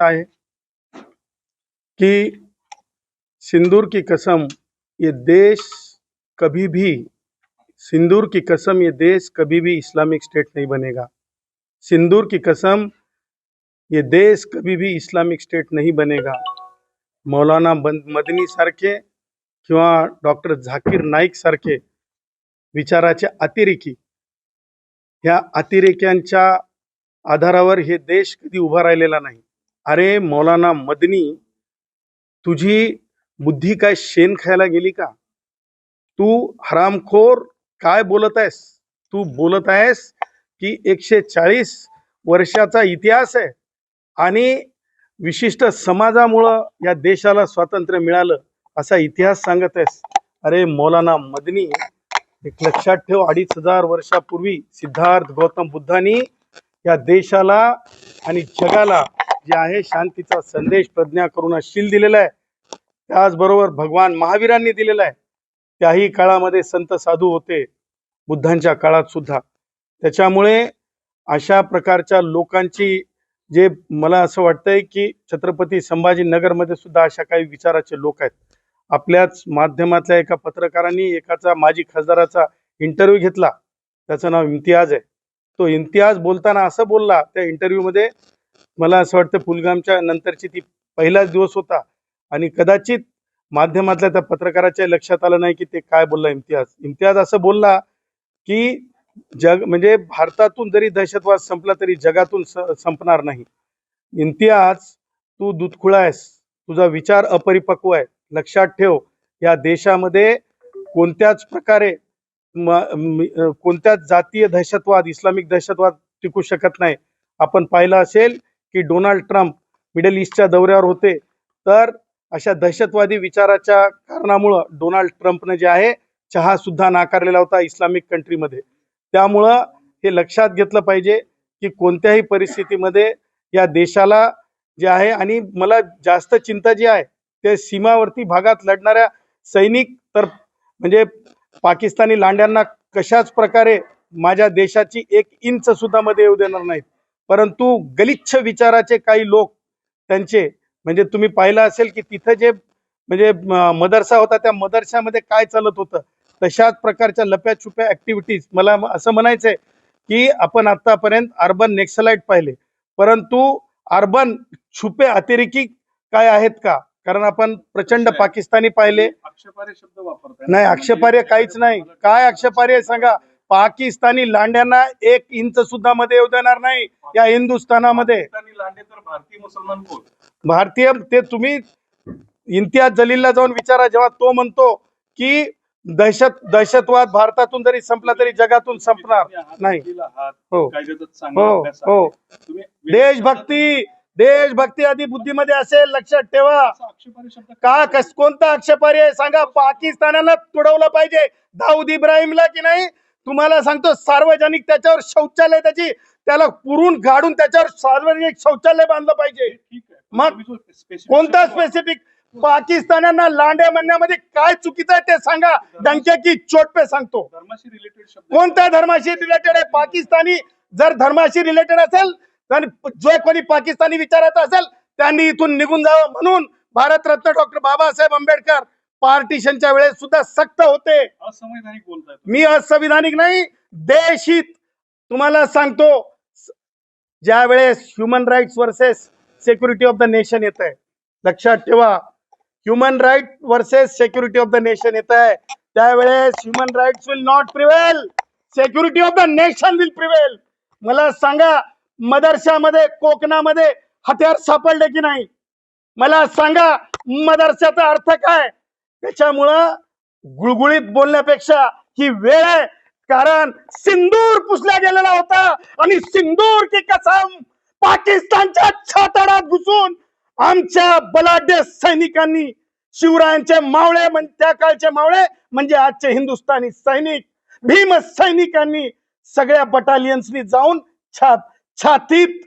है कि सिंदूर की कसम ये देश कभी भी सिंदूर की कसम ये देश कभी भी इस्लामिक स्टेट नहीं बनेगा। सिंदूर की कसम ये देश कभी भी इस्लामिक स्टेट नहीं बनेगा। मौलाना मदनी सारखे किंवा डॉक्टर झाकीर नाईक सारखे विचाराचे अतिरेकी ह्या अतिरेक्यांच्या आधारावर हे देश कधी उभा राहिलेला नाही. अरे मौलाना मदनी तुझी बुद्धी काय शेण खायला गेली का? तू हरामखोर काय बोलत आहेस? तू बोलत आहेस की एकशे चाळीस वर्षाचा इतिहास आहे आणि विशिष्ट समाजामुळं या देशाला स्वातंत्र्य मिळालं असा इतिहास सांगत आहेस. अरे मौलाना मदनी एक लक्षात ठेव अडीच हजार वर्षापूर्वी सिद्धार्थ गौतम बुद्धांनी या देशाला आणि जगाला जे आहे शांतीचा संदेश प्रज्ञा करुणाशील दिलेला आहे. त्याचबरोबर भगवान महावीरांनी दिलेला आहे. त्याही काळामध्ये संत साधू होते बुद्धांच्या काळात सुद्धा. त्याच्यामुळे अशा प्रकारच्या लोकांची जे मला असं वाटतंय की छत्रपती संभाजीनगरमध्ये सुद्धा अशा काही विचाराचे लोक आहेत. आपल्याच माध्यमातल्या एका पत्रकारांनी एकाचा माजी खासदाराचा इंटरव्ह्यू घेतला. त्याचं नाव इम्तियाज आहे. तो इम्तियाज बोलताना असं बोलला त्या इंटरव्ह्यूमध्ये मला असं वाटतं पुलगामच्या नंतरची ती पहिलाच दिवस होता. आणि कदाचित माध्यमातल्या त्या पत्रकाराच्या लक्षात आलं नाही की ते काय बोलला इम्तियाज. इम्तियाज असं बोलला की जग म्हणजे भारतातून जरी दहशतवाद संपला तरी जगातून स- संपणार नाही. इम्तियाज तू दुधखुळा आहेस. तुझा विचार अपरिपक्व आहे. लक्षात ठेव या देशामध्ये कोणत्याच प्रकारे कोणत्याच जातीय दहशतवाद इस्लामिक दहशतवाद टिकू शकत नाही. आपण पाहिलं असेल की डोनाल्ड ट्रम्प मिडल ईस्टच्या दौऱ्यावर होते. तर अशा दहशतवादी विचाराच्या कारणामुळं डोनाल्ड ट्रम्पनं जे आहे चहा सुद्धा नाकारलेला होता इस्लामिक कंट्रीमध्ये. त्यामुळं हे लक्षात घेतलं पाहिजे की कोणत्याही परिस्थितीमध्ये या देशाला जे आहे आणि मला जास्त चिंता जी आहे ते सीमावर्ती भागात लढणाऱ्या सैनिक तर म्हणजे पाकिस्तानी लांड्यांना कशाच प्रकारे माझ्या देशाची एक इंच सुद्धा मध्ये येऊ देणार नाहीत. परंतु गलिच्छ विचाराचे काही लोक त्यांचे म्हणजे तुम्ही पाहिलं असेल की तिथं जे म्हणजे मदरसा होता त्या मदरशामध्ये काय चालत होतं? तशाच प्रकारच्या लप्याछुप्या ऍक्टिव्हिटीज मला म- असं म्हणायचंय की आपण आतापर्यंत अर्बन नेक्सलाइट पाहिले. परंतु अर्बन छुपे अतिरेकी काय आहेत का? कारण आपण प्रचंड पाकिस्तानी पाहिले. आक्षेपार्ह शब्द वापरताय. नाही आक्षेपार्ह काहीच नाही. काय आक्षेपार्ह आहे सांगा. पाकिस्तानी लांड्यांना एक इंच सुद्धा मध्ये येऊ देणार नाही या हिंदुस्थानामध्ये. पाकिस्तानी लांडे तर भारतीय मुसलमान कोण भारतीय ते तुम्ही इम्तियाज जलीलला जाऊन विचारा जेव्हा तो म्हणतो की दहशत दहशतवाद भारतातून जरी संपला तरी जगातून संपणार नाही. हो. हो हो. देशभक्ती देशभक्ती आधी बुद्धीमध्ये असेल लक्षात ठेवा. का कस कोणता आक्षेपार्ह आहे? सांगा पाकिस्तानाला तुडवलं पाहिजे. दाऊद इब्राहिमला की नाही? तुम्हाला सांगतो सार्वजनिक त्याच्यावर शौचालय त्याची त्याला पुरून गाडून त्याच्यावर सार्वजनिक शौचालय बांधलं पाहिजे. मग कोणता स्पेसिफिक पाकिस्तानांना लांडे म्हणण्यामध्ये काय चुकीचं आहे ते सांगा. डंक्या की चोट पे सांगतो. धर्माशी रिलेटेड शब्द कोणत्या धर्माशी रिलेटेड आहे? पाकिस्तानी जर धर्माशी रिलेटेड असेल तर जो कोणी पाकिस्तानी विचाराचा असेल त्यांनी इथून निघून जावं म्हणून भारतरत्न डॉक्टर बाबासाहेब आंबेडकर पार्टिशनच्या वेळेस सुद्धा सक्त होते. असंवैधानिक बोलताय. मी असंविधानिक नाही देशहित तुम्हाला सांगतो ज्या वेळेस human rights versus security of the nation येत आहे लक्षात ठेवा human right versus security of the nation येत आहे त्यावेळेस human rights will not prevail security of the nation will prevail मला सांगा मदरशामध्ये कोकणामध्ये हत्यार सापडले की नाही? मला सांगा मदरशाचा अर्थ काय? त्याच्यामुळं गुळगुळीत बोलण्यापेक्षा ही वेळ आहे. कारण सिंदूर पुसला गेलेला होता आणि सिंदूर की कसम पाकिस्तानच्या छाताडात घुसून आमच्या बलाढ्य सैनिकांनी शिवरायांचे मावळे म्हणजे त्या काळचे मावळे म्हणजे आजचे हिंदुस्थानी सैनिक भीम सैनिकांनी सगळ्या बटालियन्सनी जाऊन छात छातीत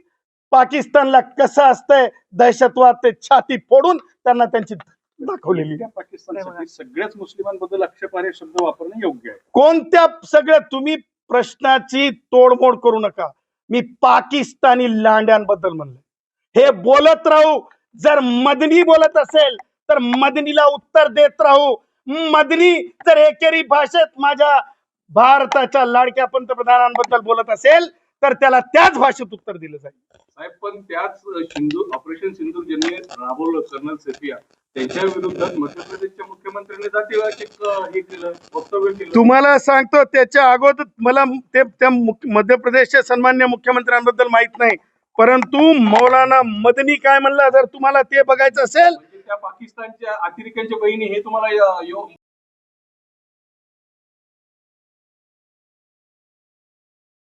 पाकिस्तानला कसं असतंय दहशतवाद ते छाती फोडून त्यांना त्यांची दाखवलेली. त्या पाकिस्तानसाठी सगळ्याच मुस्लिमांबद्दल आक्षेपार्ह शब्द वापरणं योग्य आहे. कोणत्या सगळ्या तुम्ही प्रश्नाची तोडमोड करू नका. मी पाकिस्तानी लांड्यांबद्दल म्हणलं. हे बोलत राहू. जर मदनी बोलत असेल तर मदनीला उत्तर देत राहू. मदनी जर एकेरी भाषेत माझ्या भारताच्या लाडक्या पंतप्रधानांबद्दल बोलत असेल तर त्याला त्याच भाषेत उत्तर दिलं जाईल. साहेब पण त्याच सिंधू ऑपरेशन सिंधूर ज्यांनी राबवलं कर्नल सेफिया त्यांच्या विरोधात मध्य प्रदेशच्या मुख्यमंत्र्यांनी जातीवाचक हे केलं वक्तव्य केलं. तुम्हाला सांगतो त्याच्या अगोदर मला ते त्या मध्य प्रदेशच्या सन्मान्य मुख्यमंत्र्यांबद्दल माहीत नाही. परंतु मौलाना मदनी काय म्हणला जर तुम्हाला ते बघायचं असेल? म्हणजे त्या पाकिस्तानच्या अतिरेक्यांच्या बहिणी हे तुम्हाला यो-